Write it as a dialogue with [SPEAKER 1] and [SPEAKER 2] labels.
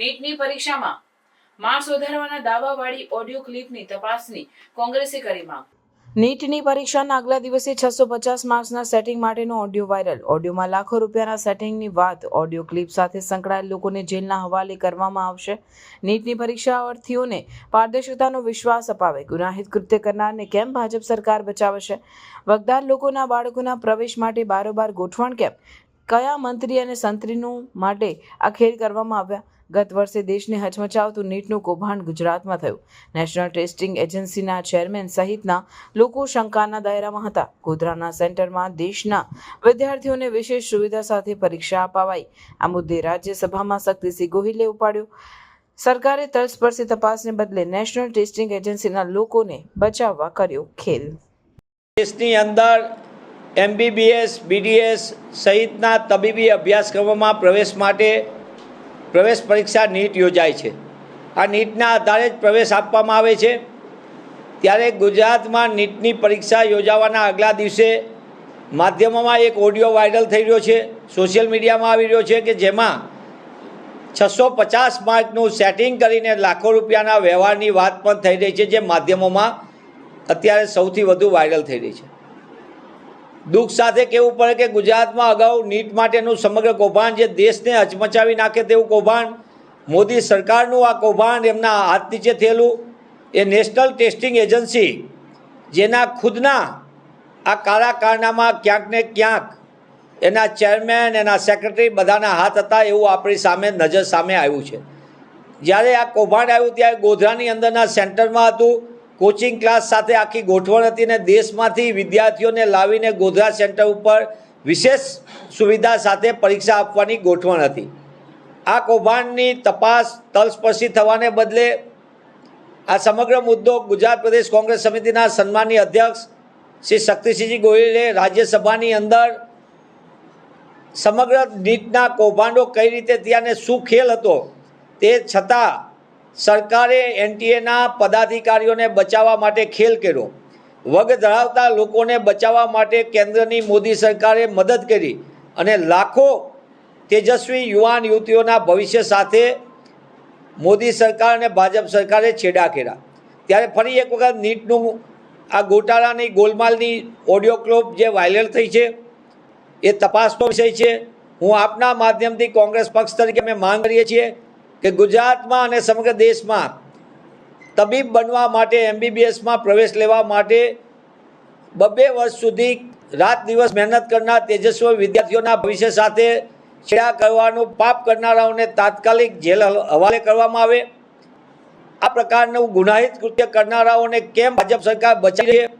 [SPEAKER 1] નીટની પરીક્ષામાં માર્ક્સ વધારવાના દાવાવાળી ઓડિયો ક્લિપની તપાસની કોંગ્રેસે કરી માંગ. નીટની પરીક્ષાના આગલા દિવસે છસો પચાસ માર્ક્સના સેટિંગ માટેનો ઓડિયો વાયરલ. ઓડિયોમાં લાખો રૂપિયાના સેટિંગની વાત ઓડિયો ક્લિપ સાથે સંકળાયેલ લોકોને જેલના હવાલે કરવામાં આવશે. નીટની પરીક્ષાર્થીઓને પારદર્શકતાનો વિશ્વાસ અપાવે. ગુનાહિત કૃત્ય કરનારને કેમ ભાજપ સરકાર બચાવે છે વગદાર લોકોના બાળકોના પ્રવેશ માટે બારોબાર ગોઠવણ કેમ? કયા મંત્રી અને સંત્રીનું માટે આ ખેર કરવામાં આવ્યા? ગત વર્ષે દેશને હચમચાવતું નીટનું કૌભાંડ ગુજરાતમાં થયું. નેશનલ ટેસ્ટિંગ એજન્સીના ચેરમેન સહિતના લોકો શંકાના દાયરામાં હતા. ગોધરાના સેન્ટરમાં દેશના વિદ્યાર્થીઓને વિશેષ સુવિધા સાથે પરીક્ષા અપાવાઈ. આ મુદ્દે રાજ્યસભામાં શક્તિસિંહ ગોહિલે ઉપાડ્યો. સરકારે તલસ્પર્શી તપાસને બદલે નેશનલ ટેસ્ટિંગ એજન્સીના લોકોને બચાવવા કર્યો ખેલ.
[SPEAKER 2] દેશની અંદર એમબીબીએસ, બીડીએસ સહિતના તબીબી અભ્યાસક્રમોમાં પ્રવેશ માટે પ્રવેશ પરીક્ષા નીટ યોજાય છે. આ નીટના આધારે જ પ્રવેશ આપવામાં આવે છે. ત્યારે ગુજરાતમાં નીટની પરીક્ષા યોજાવાના આગલા દિવસે માધ્યમોમાં એક ઓડિયો વાયરલ થઈ રહ્યો છે. સોશિયલ મીડિયામાં આવી રહ્યો છે કે જેમાં છસો પચાસ માર્કનું સેટિંગ કરીને લાખો રૂપિયાના વ્યવહારની વાત પણ થઈ રહી છે, જે માધ્યમોમાં અત્યારે સૌથી વધુ વાયરલ થઈ રહી છે. દુઃખ સાથે કહેવું પડે કે ગુજરાતમાં અગાઉ નીટ માટેનું સમગ્ર કૌભાંડ જે દેશને હચમચાવી નાખે તેવું કૌભાંડ, મોદી સરકારનું આ કૌભાંડ એમના હાથ નીચે થયેલું, એ નેશનલ ટેસ્ટિંગ એજન્સી, જેના ખુદના આ કાળા કારનામાં ક્યાંક ને ક્યાંક એના ચેરમેન, એના સેક્રેટરી બધાના હાથ હતા એવું આપણી સામે નજર સામે આવ્યું છે. જ્યારે આ કૌભાંડ આવ્યું ત્યારે ગોધરાની અંદરના સેન્ટરમાં હતું કોચિંગ ક્લાસ સાથે આખી ગોઠવણ હતી ને દેશમાંથી વિદ્યાર્થીઓને લાવીને ગોધરા સેન્ટર ઉપર વિશેષ સુવિધા સાથે પરીક્ષા આપવાની ગોઠવણ હતી. આ કૌભાંડની તપાસ તલસ્પર્શી થવાને બદલે આ સમગ્ર મુદ્દો ગુજરાત પ્રદેશ કોંગ્રેસ સમિતિના સન્માનીય અધ્યક્ષ શ્રી શક્તિસિંહજી ગોહિલે રાજ્યસભાની અંદર સમગ્ર નીટના કૌભાંડો કઈ રીતે ત્યાંને શું ખેલ હતો તે છતાં સરકારે એનટીએના પદાધિકારીઓને બચાવવા માટે ખેલ કર્યો. વગ ધરાવતા લોકોને બચાવવા માટે કેન્દ્રની મોદી સરકારે મદદ કરી અને લાખો તેજસ્વી યુવાન યુવતીઓના ભવિષ્ય સાથે મોદી સરકાર અને ભાજપ સરકારે છેડા કર્યા. ત્યારે ફરી એક વખત નીટનું આ ગોટાળાની ગોલમાલની ઓડિયો ક્લિપ જે વાયરલ થઈ છે, એ તપાસનો વિષય છે. હું આપના માધ્યમથી કોંગ્રેસ પક્ષ તરીકે અમે માંગ કરીએ છીએ. કે ગુજરાતમાં અને સમગ્ર દેશમાં તબીબ બનવા માટે, એમબીબીએસમાં પ્રવેશ લેવા માટે બબે વર્ષ સુધી રાત દિવસ મહેનત કરનાર તેજસ્વી વિદ્યાર્થીઓના ભવિષ્ય સાથે છેડા કરવાનું પાપ કરનારાઓને તાત્કાલિક જેલ હવાલે કરવામાં આવે. આ પ્રકારનું ગુનાહિત કૃત્ય કરનારાઓને કેમ ભાજપ સરકાર બચાવી રહી